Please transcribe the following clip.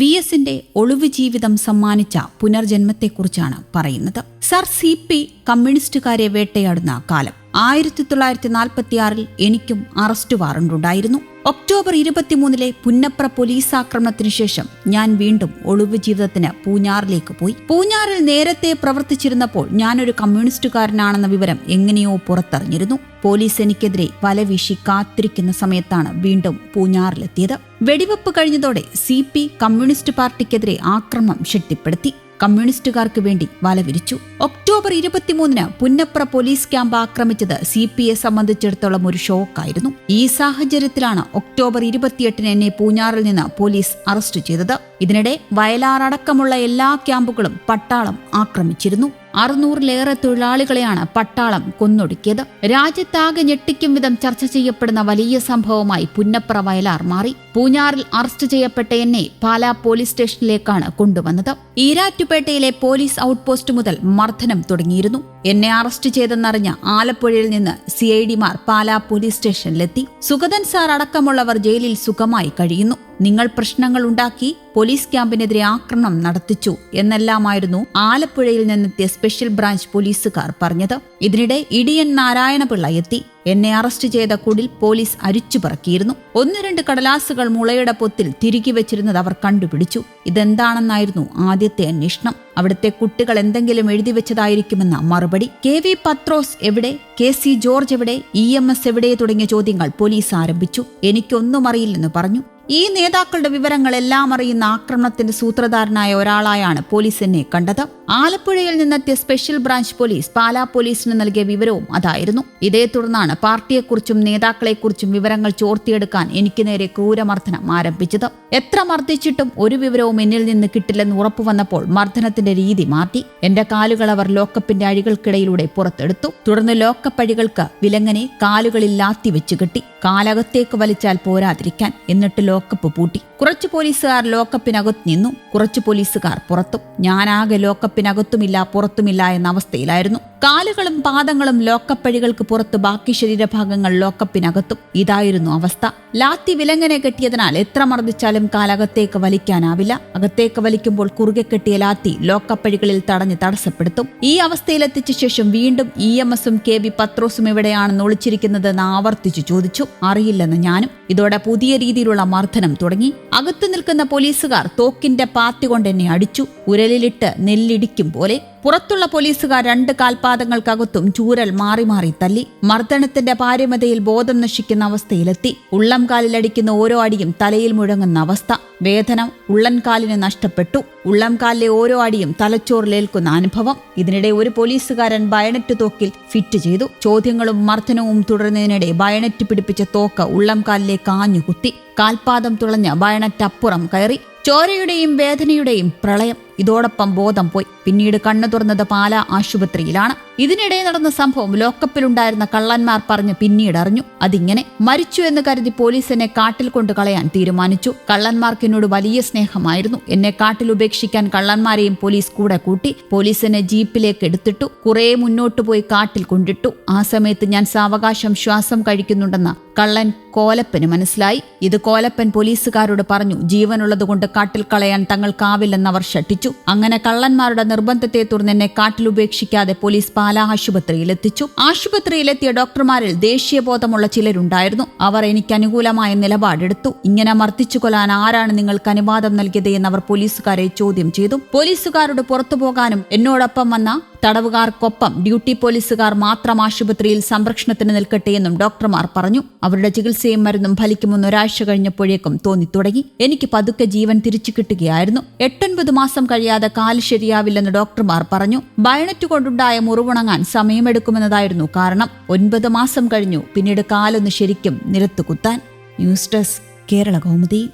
V എസിന്റെ ഒളിവ് ജീവിതം സമ്മാനിച്ച പുനർജന്മത്തെക്കുറിച്ചാണ് പറയുന്നത്. സർ സി പി കമ്മ്യൂണിസ്റ്റുകാരെ വേട്ടയാടുന്ന കാലം. ആയിരത്തി തൊള്ളായിരത്തി നാൽപ്പത്തിയാറിൽ എനിക്കും അറസ്റ്റ് വാറണ്ടുണ്ടായിരുന്നു ഒക്ടോബർ ഇരുപത്തിമൂന്നിലെ പുന്നപ്ര പോലീസ് ആക്രമണത്തിനു ശേഷം ഞാൻ വീണ്ടും ഒളിവ് ജീവിതത്തിന് പൂഞ്ഞാറിലേക്ക് പോയി. പൂഞ്ഞാറിൽ നേരത്തെ പ്രവർത്തിച്ചിരുന്നപ്പോൾ ഞാനൊരു കമ്മ്യൂണിസ്റ്റുകാരനാണെന്ന വിവരം എങ്ങനെയോ പുറത്തറിഞ്ഞിരുന്നു. പോലീസ് എനിക്കെതിരെ വലവീശി കാത്തിരിക്കുന്ന സമയത്താണ് വീണ്ടും പൂഞ്ഞാറിലെത്തിയത്. വെടിവെപ്പ് കഴിഞ്ഞതോടെ സി പി കമ്മ്യൂണിസ്റ്റ് പാർട്ടിക്കെതിരെ ആക്രമണം ശക്തിപ്പെടുത്തി. കമ്മ്യൂണിസ്റ്റുകാർക്ക് വേണ്ടി വലവിരിച്ചു. ഒക്ടോബർ ഇരുപത്തിമൂന്നിന് പുന്നപ്ര പോലീസ് ക്യാമ്പ് ആക്രമിച്ചത് സി പി എ സംബന്ധിച്ചിടത്തോളം ഒരു ഷോക്കായിരുന്നു. ഈ സാഹചര്യത്തിലാണ് ഒക്ടോബർ ഇരുപത്തിയെട്ടിന് എന്നെ പൂഞ്ഞാറിൽ നിന്ന് പോലീസ് അറസ്റ്റ് ചെയ്തത്. ഇതിനിടെ വയലാർ അടക്കമുള്ള എല്ലാ ക്യാമ്പുകളും പട്ടാളം ആക്രമിച്ചിരുന്നു. അറുന്നൂറിലേറെ തൊഴിലാളികളെയാണ് പട്ടാളം കൊന്നൊടുക്കിയത്. രാജ്യത്താകെ ഞെട്ടിക്കും വിധം ചർച്ച ചെയ്യപ്പെടുന്ന വലിയ സംഭവമായി പുന്നപ്ര വയലാർ മാറി. പൂഞ്ഞാറിൽ അറസ്റ്റ് ചെയ്യപ്പെട്ട എന്നെ പാലാ പോലീസ് സ്റ്റേഷനിലേക്കാണ് കൊണ്ടുവന്നത്. ഈരാറ്റുപേട്ടയിലെ പോലീസ് ഔട്ട്പോസ്റ്റ് മുതൽ മർദ്ദനം തുടങ്ങിയിരുന്നു. എന്നെ അറസ്റ്റ് ചെയ്തെന്നറിഞ്ഞ ആലപ്പുഴയിൽ നിന്ന് സി ഐ ഡിമാർ പാലാ പോലീസ് സ്റ്റേഷനിലെത്തി. സുഗതൻ സാർ അടക്കമുള്ളവർ ജയിലിൽ സുഖമായി കഴിയുന്നു. നിങ്ങൾ പ്രശ്നങ്ങൾ ഉണ്ടാക്കി പോലീസ് ക്യാമ്പിനെതിരെ ആക്രമണം നടത്തിച്ചു എന്നെല്ലാമായിരുന്നു ആലപ്പുഴയിൽ നിന്നെത്തിയ സ്പെഷ്യൽ ബ്രാഞ്ച് പോലീസുകാർ പറഞ്ഞത്. ഇതിനിടെ ഇടിയൻ നാരായണപിള്ള എത്തി. എന്നെ അറസ്റ്റ് ചെയ്ത കൂടിൽ പോലീസ് അരിച്ചു പറക്കിയിരുന്നു. ഒന്ന് രണ്ട് കടലാസുകൾ മുളയുടെ പൊത്തിൽ തിരുകി വെച്ചിരുന്നത് അവർ കണ്ടുപിടിച്ചു. ഇതെന്താണെന്നായിരുന്നു ആദ്യത്തെ അന്വേഷണം. അവിടുത്തെ കുട്ടികൾ എന്തെങ്കിലും എഴുതി വെച്ചതായിരിക്കുമെന്ന മറുപടി. കെ വി പത്രോസ് എവിടെ? കെ സി ജോർജ് എവിടെ? ഇ എം എസ് എവിടെ? തുടങ്ങിയ ചോദ്യങ്ങൾ പോലീസ് ആരംഭിച്ചു. എനിക്കൊന്നും അറിയില്ലെന്ന് പറഞ്ഞു. ഈ നേതാക്കളുടെ വിവരങ്ങളെല്ലാം അറിയുന്ന ആക്രമണത്തിന്റെ സൂത്രധാരനായ ഒരാളായാണ് പോലീസ് എന്നെ കണ്ടത്. ആലപ്പുഴയിൽ നിന്നെത്തിയ സ്പെഷ്യൽ ബ്രാഞ്ച് പോലീസ് പാലാ പോലീസിന് നൽകിയ വിവരവും അതായിരുന്നു. ഇതേ തുടർന്നാണ് പാർട്ടിയെക്കുറിച്ചും നേതാക്കളെക്കുറിച്ചും വിവരങ്ങൾ ചോർത്തിയെടുക്കാൻ എനിക്ക് നേരെ ക്രൂരമർദ്ദനം ആരംഭിച്ചത്. എത്ര മർദ്ദിച്ചിട്ടും ഒരു വിവരവും എന്നിൽ നിന്ന് കിട്ടില്ലെന്ന് ഉറപ്പു വന്നപ്പോൾ മർദ്ദനത്തിന്റെ രീതി മാറ്റി. എന്റെ കാലുകൾ അവർ ലോക്കപ്പിന്റെ അഴികൾക്കിടയിലൂടെ പുറത്തെടുത്തു. തുടർന്ന് ലോക്കപ്പ് അഴികൾക്ക് വിലങ്ങനെ കാലുകളിൽ ലാത്തി വെച്ച് കെട്ടി. കാലകത്തേക്ക് വലിച്ചാൽ പോരാതിരിക്കാൻ. എന്നിട്ട് ലോക്കപ്പ് പൂട്ടി. കുറച്ച് പോലീസുകാർ ലോക്കപ്പിനകത്ത് നിന്നു. കുറച്ച് പോലീസുകാർ പുറത്തും. ഞാനാകെ ലോക്കപ്പിനകത്തുമില്ല പുറത്തുമില്ല എന്ന അവസ്ഥയിലായിരുന്നു. കാലുകളും പാദങ്ങളും ലോക്കപ്പഴികൾക്ക് പുറത്ത് ബാക്കി ശരീരഭാഗങ്ങൾ ലോക്കപ്പിനകത്തും. ഇതായിരുന്നു അവസ്ഥ. ലാത്തി വിലങ്ങനെ കെട്ടിയതിനാൽ എത്ര മർദ്ദിച്ചാലും കാലകത്തേക്ക് വലിക്കാനാവില്ല. അകത്തേക്ക് വലിക്കുമ്പോൾ കുറുകെ കെട്ടിയ ലാത്തി ലോക്കപ്പഴികളിൽ തടഞ്ഞ് തടസ്സപ്പെടുത്തും. ഈ അവസ്ഥയിലെത്തിച്ച ശേഷം വീണ്ടും ഇ എം എസും കെ വി പത്രോസും എവിടെയാണെന്ന് ഒളിച്ചിരിക്കുന്നതെന്ന് ആവർത്തിച്ചു ചോദിച്ചു. അറിയില്ലെന്ന് ഞാനും. ഇതോടെ പുതിയ രീതിയിലുള്ള മർദ്ദനം തുടങ്ങി. അകത്തു നിൽക്കുന്ന പോലീസുകാർ തോക്കിന്റെ പാത്തി കൊണ്ട് എന്നെ അടിച്ചു. ഉരലിലിട്ട് നെല്ലിടിക്കും പോലെ. പുറത്തുള്ള പോലീസുകാർ രണ്ട് കാൽപാദങ്ങൾക്കകത്തും ചൂരൽ മാറി മാറി തല്ലി. മർദ്ദനത്തിന്റെ പാരമ്യതയിൽ ബോധം നശിക്കുന്ന അവസ്ഥയിലെത്തി. ഉള്ളം കാലിലടിക്കുന്ന ഓരോ അടിയും തലയിൽ മുഴങ്ങുന്ന അവസ്ഥ. വേദന ഉള്ളൻകാലിന് നഷ്ടപ്പെട്ടു. ഉള്ളംകാലിലെ ഓരോ അടിയും തലച്ചോറിലേൽക്കുന്ന അനുഭവം. ഇതിനിടെ ഒരു പോലീസുകാരൻ ബയണറ്റ് തോക്കിൽ ഫിറ്റ് ചെയ്തു. ചോദ്യങ്ങളും മർദ്ദനവും തുടരുന്നതിനിടെ ബയണറ്റ് പിടിപ്പിച്ച തോക്ക് ഉള്ളംകാലിലെ കാഞ്ഞുകുത്തി. കുത്തി കാൽപാദം തുളഞ്ഞ ബയണറ്റ് അപ്പുറം കയറി. ചോരയുടെയും വേദനയുടെയും പ്രളയം. ഇതോടൊപ്പം ബോധം പോയി. പിന്നീട് കണ്ണു തുറന്നത് പാല ആശുപത്രിയിലാണ്. ഇതിനിടെ നടന്ന സംഭവം ലോക്കപ്പിലുണ്ടായിരുന്ന കള്ളന്മാർ പറഞ്ഞ് പിന്നീട് അറിഞ്ഞു. അതിങ്ങനെ മരിച്ചു എന്ന് കരുതി പോലീസ് എന്നെ കാട്ടിൽ കൊണ്ട് കളയാൻ തീരുമാനിച്ചു. കള്ളന്മാർക്ക് എന്നോട് വലിയ സ്നേഹമായിരുന്നു. എന്നെ കാട്ടിൽ ഉപേക്ഷിക്കാൻ കള്ളന്മാരെയും പോലീസ് കൂടെ കൂട്ടി പോലീസ് എന്നെ ജീപ്പിലേക്ക് എടുത്തിട്ടു. കുറെ മുന്നോട്ട് പോയി കാട്ടിൽ കൊണ്ടിട്ടു. ആ സമയത്ത് ഞാൻ സാവകാശം ശ്വാസം കഴിക്കുന്നുണ്ടെന്ന് കള്ളൻ കോലപ്പന് മനസ്സിലായി. ഇത് കോലപ്പൻ പോലീസുകാരോട് പറഞ്ഞു ജീവനുള്ളതുകൊണ്ട് കാട്ടിൽ കളയാൻ തങ്ങൾക്കാവില്ലെന്ന് അവർ ഷട്ടിച്ചു അങ്ങനെ കള്ളന്മാരുടെ നിർബന്ധത്തെ തുടർന്ന് കാട്ടിൽ ഉപേക്ഷിക്കാതെ പോലീസ് പാലാ ആശുപത്രിയിൽ എത്തിച്ചു ആശുപത്രിയിലെത്തിയ ഡോക്ടർമാരിൽ ദേശീയബോധമുള്ള ചിലരുണ്ടായിരുന്നു. അവർ എനിക്ക് അനുകൂലമായ നിലപാടെടുത്തു. ഇങ്ങനെ മർദ്ദിച്ചു കൊല്ലാൻ ആരാണ് നിങ്ങൾക്ക് അനുവാദം നൽകിയത് എന്ന് അവർ പോലീസുകാരെ ചോദ്യം ചെയ്തു. പോലീസുകാരോട് പുറത്തു പോകാനും എന്നോടൊപ്പം വന്ന തടവുകാർക്കൊപ്പം ഡ്യൂട്ടി പോലീസുകാർ മാത്രം ആശുപത്രിയിൽ സംരക്ഷണത്തിന് നിൽക്കട്ടെ എന്നും ഡോക്ടർമാർ പറഞ്ഞു. അവരുടെ ചികിത്സയും മരുന്നും ഫലിക്കുമെന്ന് ഒരാഴ്ച കഴിഞ്ഞപ്പോഴേക്കും തോന്നി തുടങ്ങി. എനിക്ക് പതുക്കെ ജീവൻ തിരിച്ചു കിട്ടുകയായിരുന്നു. എട്ടൊൻപത് മാസം കഴിയാതെ കാൽ ശരിയാവില്ലെന്ന് ഡോക്ടർമാർ പറഞ്ഞു. ബയണറ്റ് കൊണ്ടുണ്ടായ മുറിവുണങ്ങാൻ സമയമെടുക്കുമെന്നതായിരുന്നു കാരണം. ഒൻപത് മാസം കഴിഞ്ഞു. പിന്നീട് കാലൊന്ന് ശരിക്കും നിരത്തുകുത്താൻ ന്യൂസ് ഡെസ്ക് കേരള കൗമുദി.